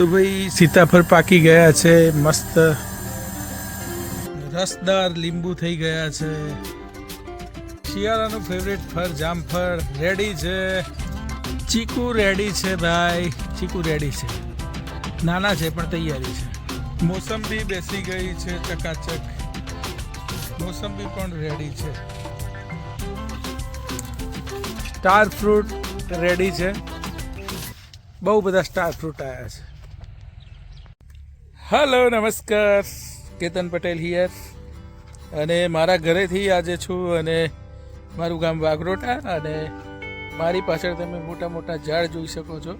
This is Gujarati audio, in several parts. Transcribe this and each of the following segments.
તો ભાઈ સીતાફળ પાકી ગયા છે, મસ્ત. રસદાર લીંબુ થઈ ગયા છે. શિયાળાનું ફેવરેટ ફળ જામફળ રેડી છે. ચીકુ રેડી છે ભાઈ. ચીકુ રેડી છે. નાના છે, પણ તૈયારી છે. મોસંબી બેસી ગઈ છે ચકાચક. મોસંબી પણ રેડી છે. સ્ટાર ફ્રૂટ રેડી છે. બહુ બધા સ્ટાર ફ્રૂટ આવ્યા છે. હલો, નમસ્કાર. કેતન પટેલ હિયર અને મારા ઘરેથી આજે છું અને મારું ગામ વાઘરોટા અને મારી પાછળ તમે મોટા મોટા ઝાડ જોઈ શકો છો.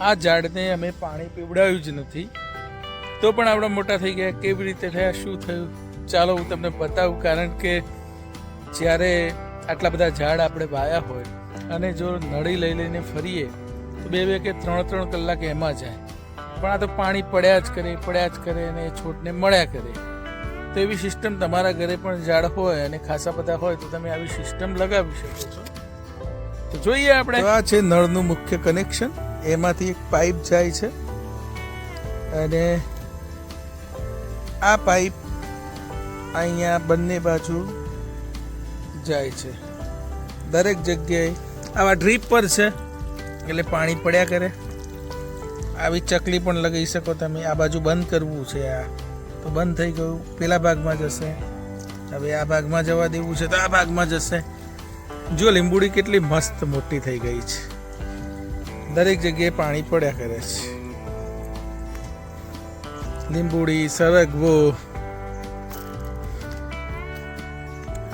આ ઝાડને અમે પાણી પીવડાવ્યું જ નથી. તો પણ આપણા મોટા થઈ ગયા. કેવી રીતે થયા? શું થયું? ચાલો હું તમને બતાવું. કારણ કે જ્યારે આટલા બધા ઝાડ આપણે વાયા હોય અને જો નળી લઈ લઈને ફરીએ, તો બે બે કે ત્રણ ત્રણ કલાક એમાં જાય. પણ આ તો પાણી પડ્યા જ કરે, પડ્યા જ કરે અને એ છોડને મળ્યા કરે. તો એવી સિસ્ટમ તમારા ઘરે પણ ઝાડ હોય અને ખાસા બધા હોય તો તમે આવી સિસ્ટમ લગાવી શકો છો. તો જોઈએ આપણે. આ છે નળનું મુખ્ય કનેક્શન એમાંથી એક પાઇપ જાય છે. અને આ પાઇપ અહીંયા બંને બાજુ જાય છે. દરેક જગ્યાએ આવા ડ્રીપ પર છે, એટલે પાણી પડ્યા કરે. આવી ચકલી પણ લગાવી શકો તમે. આ બાજુ બંધ કરવું છે આ. તો બંધ થઈ ગયું. પેલા ભાગમાં જશે હવે આ ભાગમાં જવા દેવું છે તો આ ભાગમાં જશે જો લીંબુડી કેટલી મસ્ત મોટી થઈ ગઈ છે. દરેક જગ્યાએ પાણી પડ્યા કરે છે. લીંબુડી સરગવો.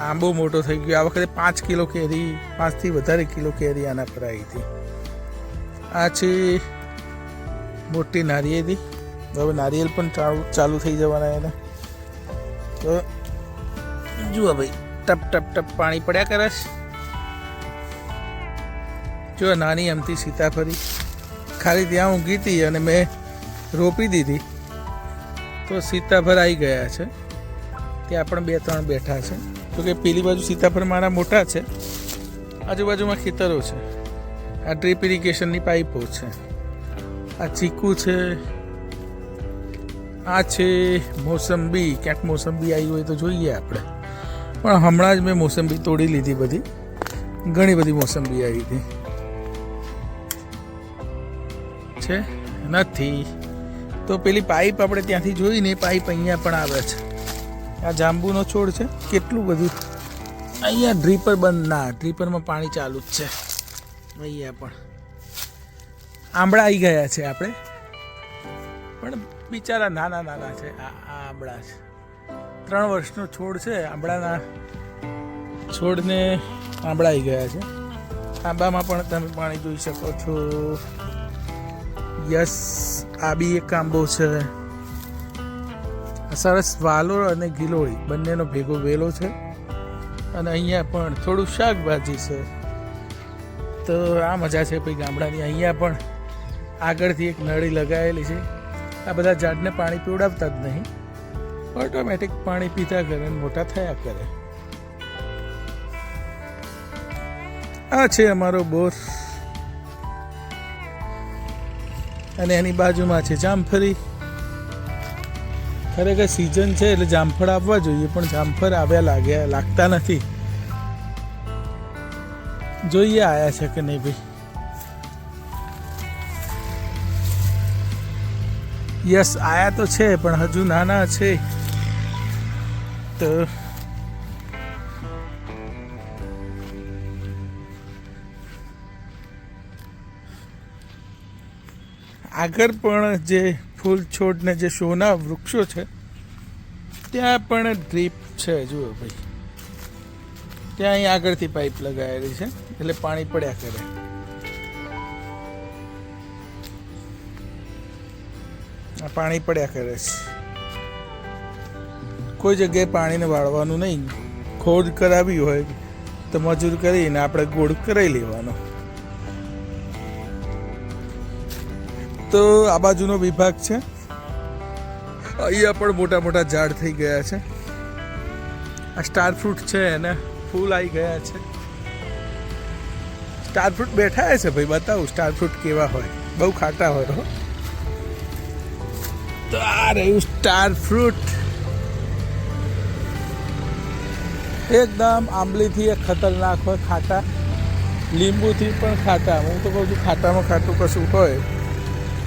આંબો મોટો થઈ ગયો. આ વખતે પાંચ કિલો કેરી, પાંચથી વધારે કિલો કેરી આના પર આવી હતી. આ છે મોટી નારિયેળી હવે નારિયેલ પણ ચાલુ ચાલુ થઈ જવાના એના. તો જુઓ ભાઈ, ટપ ટપ ટપ પાણી પડ્યા કરે છે. જો નાની અમથી સીતાફળી ખાલી ત્યાં ઊંઘી હતી અને મેં રોપી દીધી. તો સીતાફળ આવી ગયા છે. ત્યાં પણ બે, ત્રણ બેઠા છે. તો કે પેલી બાજુ સીતાફળ મારા મોટા છે. આજુબાજુમાં ખેતરો છે. આ ડ્રીપ ઇરિગેશનની પાઇપો છે. આ ચીકુ છે, આ છે મોસંબી. ક્યાંક મોસંબી આવી હોય તો જોઈએ આપણે. પણ હમણાં જ મેં મોસંબી તોડી લીધી બધી. ઘણી બધી મોસંબી આવી હતી. છે? નથી. તો પેલી પાઇપ આપણે ત્યાંથી જોઈને પાઇપ અહીંયા પણ આવે છે. આ જાંબુનો છોડ છે. કેટલું બધું. અહીંયા ડ્રીપર બંધ. ના, ડ્રીપરમાં પાણી ચાલુ જ છે. અહીંયા પણ. આંબળા આવી ગયા છે આપણે. પણ બિચારા નાના નાના છે. આ આ આંબળા છે. ત્રણ વર્ષનો છોડ છે. આંબળાના છોડને આંબળા આવી ગયા છે. આંબામાં પણ તમે પાણી જોઈ શકો છો. યસ, આ બી એક આંબો છે. સરસ વાલોળ અને ગિલોળી, બંનેનો ભેગો વેલો છે. અને અહીંયા પણ થોડું શાકભાજી છે. તો આ મજા છે ભાઈ ગામડાની. અહીંયા પણ આગળથી એક નળી લગાવેલી છે. આ બધા ઝાડને પાણી પીવડાવતા જ નહીં. ઓટોમેટિક પાણી પીતા કરે મોટા થયા કરે. આ છે અમારો બોર. અને એની બાજુમાં છે જામફળી ખરેખર સિઝન છે એટલે જામફળ આવવા જોઈએ, પણ જામફળ આવ્યા લાગ્યા, લાગતા નથી. જોઈએ આયા છે કે નહીં ભાઈ? યસ, આયા તો છે, પણ હજુ નાના છે. તો આગળ પણ જે ફૂલ છોડ ને જે શોના વૃક્ષો છે, ત્યાં પણ ડ્રીપ છે, જુઓ ભાઈ. ત્યાં અહીં આગળથી પાઇપ લગાવેલી છે, એટલે પાણી પડ્યા કરે. પાણી પડ્યા કરે છે. કોઈ જગ્યાએ પાણીને વાળવાનું નહીં. ખોદ કરાવી હોય તો મજૂર કરીને આપણે ગોળ કરાવી લેવાનો. તો આ બાજુનો વિભાગ છે. અહીંયા પણ મોટા મોટા ઝાડ થઈ ગયા છે. આ સ્ટાર ફ્રૂટ છે એને ફૂલ આવી ગયા છે. સ્ટાર ફ્રૂટ બેઠા છે ભાઈ, બતાવું સ્ટાર ફ્રૂટ કેવા હોય. બહુ ખાટા હોય, હો. તો આ રહ્યું સ્ટાર ફ્રૂટ એકદમ આંબલીથી એ ખતરનાક હોય, ખાટા. લીંબુથી પણ ખાટા. હું તો કહું છું, ખાટામાં ખાટું કશું હોય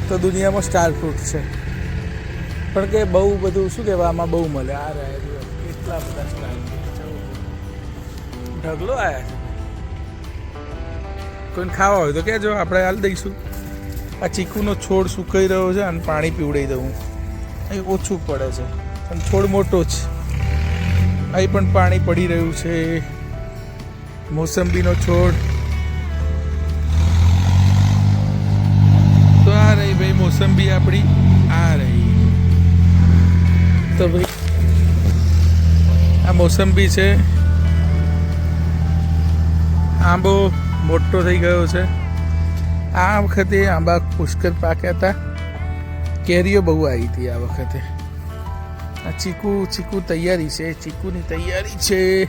તો દુનિયામાં સ્ટાર ફ્રૂટ છે. પણ કે બહુ બધું શું કહેવાય, આમાં બહુ મળે. આ રહે કેટલા બધા સ્ટાર ઢગલો આવ્યા છે. કોઈને ખાવા હોય તો કહેજો, આપણે હાલ દઈશું. આ ચીકુનો છોડ સુકાઈ રહ્યો છે અને પાણી પીવડાવી દઉં અહીં ઓછું પડે છે. અને છોડ મોટો જ. અહીં પણ પાણી પડી રહ્યું છે. મોસંબીનો છોડ. તો આ રહી ભાઈ મોસંબી આપણી આ રહી. તો ભાઈ, આ મોસંબી છે. આંબો મોટો થઈ ગયો છે. આ વખતે આંબા પુષ્કળ પાક્યા હતા. કેરીઓ બહુ આવી હતી આ વખતે. આ ચીકુ ચીકુ તૈયારી છે, ચીકુની તૈયારી છે.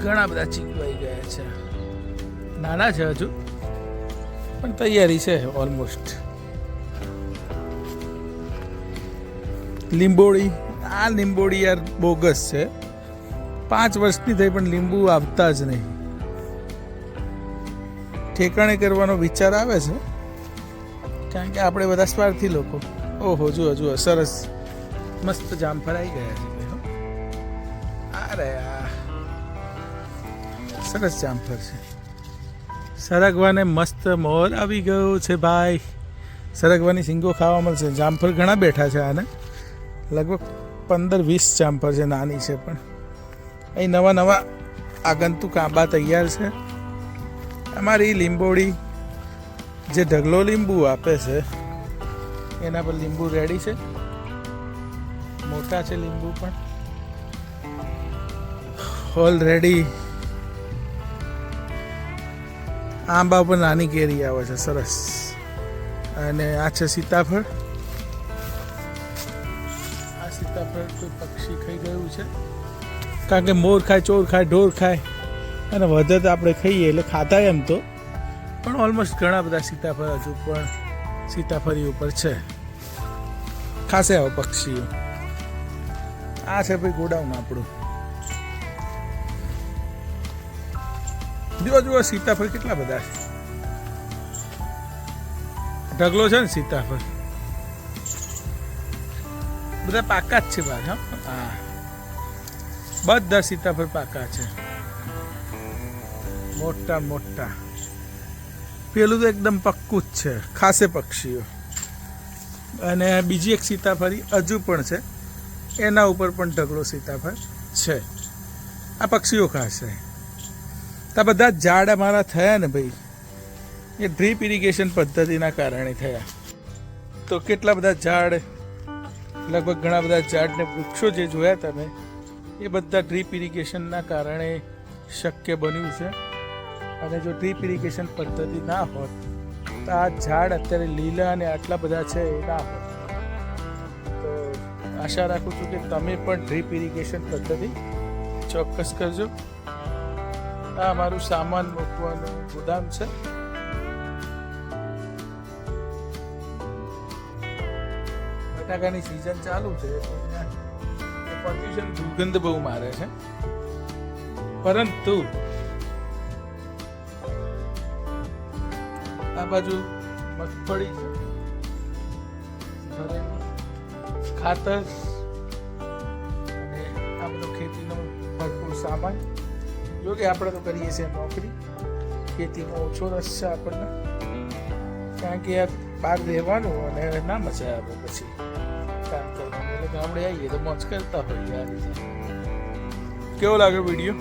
ઘણા બધા ચીકુ આવી ગયા છે. નાના છે હજુ, પણ તૈયારી છે ઓલમોસ્ટ લીંબોડી આ લીંબોળી યાર બોગસ છે. પાંચ વર્ષની થઈ પણ લીંબુ આવતા જ નહીં. ઠેકાણે કરવાનો વિચાર આવે છે. કારણ કે આપણે બધા સ્વાર્થી લોકો. ઓહો, જુઓ જુઓ, સરસ. મસ્ત જામફળ આવી ગયા છે આ. સરસ જામફળ છે. સરગવાને મસ્ત મોર આવી ગયો છે ભાઈ. સરગવાની સિંગો ખાવા મળશે. જામફળ ઘણા બેઠા છે આને. લગભગ પંદર વીસ જામફળ છે, નાની છે પણ. અહીં નવા નવા આગંતુક આંબા તૈયાર છે. અમારી લીંબોડી જે ઢગલો લીંબુ આપે છે, એના પર લીંબુ રેડી છે. મોટા છે લીંબુ પણ. ઓલરેડી આંબા પર નાની કેરી આવે છે, સરસ. અને આ છે સીતાફળ. આ સીતાફળ કોઈ પક્ષી ખાઈ ગયું છે. કારણ કે મોર ખાય, ચોર ખાય, ઢોર ખાય. અને વધે તો આપણે ખાઈએ, એટલે ખાતા એમ તો. પણ ઓલમોસ્ટ ઘણા બધા સીતાફળ હજુ પણ સીતાફળી ઉપર છે. ખાસે આવો પક્ષીઓ. આ છે ભાઈ ગોડાઉન આપણું. જુઓ જુઓ, સીતાફળ કેટલા બધા છે. ઢગલો છે ને સીતાફળ. બધા પાકા જ છે પાછા હા. બધા સીતાફળ પાકા છે. મોટા મોટા. પેલું તો એકદમ પક્કું જ છે, ખાસે પક્ષીઓ. અને બીજી એક સીતાફળી હજુ પણ છે. એના ઉપર પણ ઢગલો સીતાફળ છે. આ પક્ષીઓ ખાશે આ બધા ઝાડ અમારા થયા ને ભાઈ. એ ડ્રીપ ઇરિગેશન પદ્ધતિના કારણે થયા. તો કેટલા બધા ઝાડ, લગભગ ઘણા બધા ઝાડને વૃક્ષો જે જોયા તમે, એ બધા ડ્રીપ ઇરિગેશનના કારણે શક્ય બન્યું છે. અને જો ડ્રીપ ઇરિગેશન પદ્ધતિ ના હોત, તો આ ઝાડ અત્યારે લીલા અને આટલા બધા છે એ ના હોત. તો આશા રાખું છું કે તમે પણ ડ્રીપ ઇરિગેશન પદ્ધતિ ચોક્કસ કરજો. આ અમારું સામાન મૂકવાનું ગોદામ છે. બટાકાની સિઝન ચાલુ છે પોલ્યુશન દુર્ગંધ બહુ મારે છે. પરંતુ આ બાજુ મગફળી છે. ખાતર અને આ બધો ખેતીનો ભરપૂર સામાન. જો કે આપણે તો કરીએ છીએ નોકરી. ખેતીમાં ઓછો રસ છે આપણને. કારણ કે યાર બહાર રહેવાનું અને ના મજા આવે પછી કામ કરવાનું. એટલે ગામડે આવીએ તો મોજ કરતા હોઈએ આ રીતે. કેવો લાગ્યો વીડિયો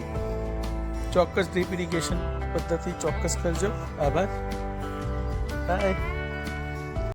ચોક્કસ ડ્રીપ ઇરિગેશન પદ્ધતિ ચોક્કસ કરજો. આભાર. 拜。